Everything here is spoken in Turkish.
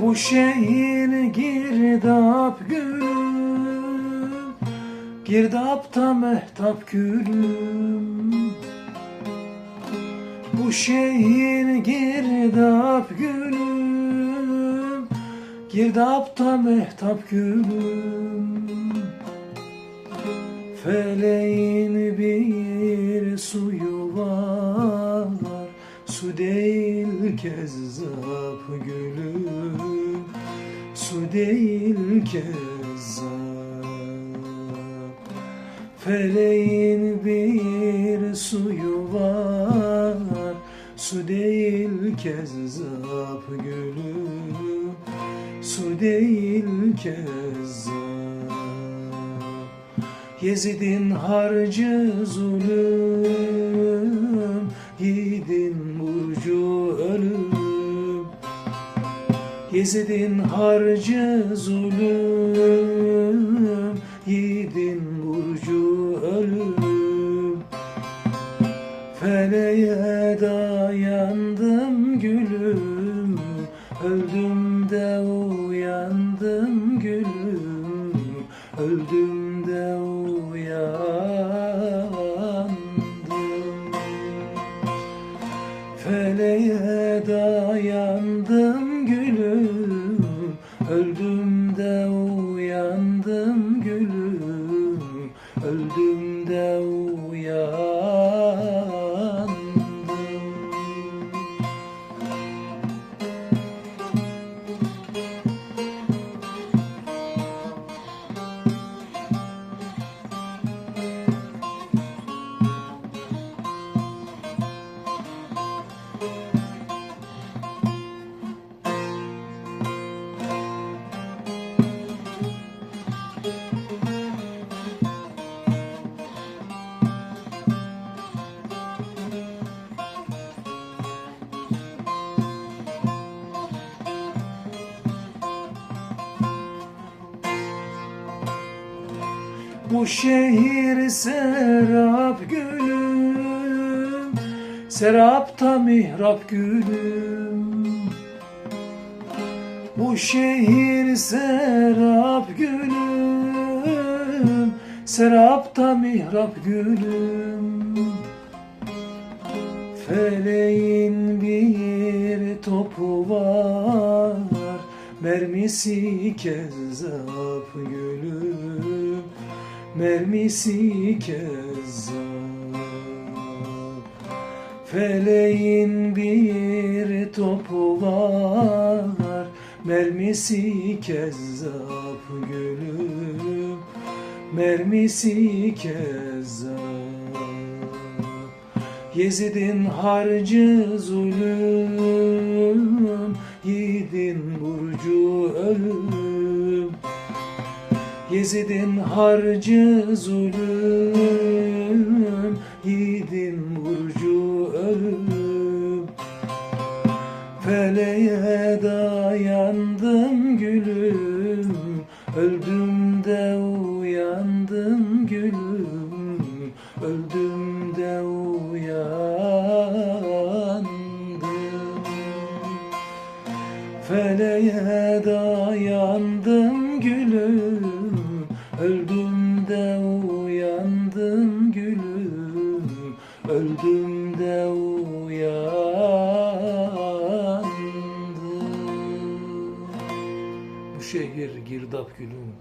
Bu şehir girdap gülüm Girdapta mehtap gülüm. Bu şehir girdap gülüm Girdapta mehtap gülüm. Feleğin bir suyu var Su değil kezzap gülüm Su değil kezzap Feleğin bir suyu var Su değil kezzap gülüm Su değil kezzap. Yezid'in harcı zulüm Yiğidin burcu ölüm Yezid'in harcı zulüm Yiğidin burcu ölüm. Feleğe dayandım gülüm Öldüm de uyandım gülüm. Öldüm de uyandım. Feleğe dayandım Öldüm de Bu şehir serap gülüm Serapta mihrap gülüm. Bu şehir serap gülüm Serapta mihrap gülüm. Feleğin bir topu var Mermisi kezzap gülüm Mermisi kezzap Feleğin bir topu var. Mermisi kezzap gülüm. Mermisi kezzap Yezid'in harcı zulüm. Yiğidin burcu ölüm Yezid'in harcı zulüm Yiğidin burcu ölüm. Feleğe dayandım gülüm Öldüm de uyandım gülüm. Öldüm de uyandım. Feleğe dayandım gülüm Öldüm de uyandım gülüm. Öldüm de uyandım. Bu şehir girdap gülüm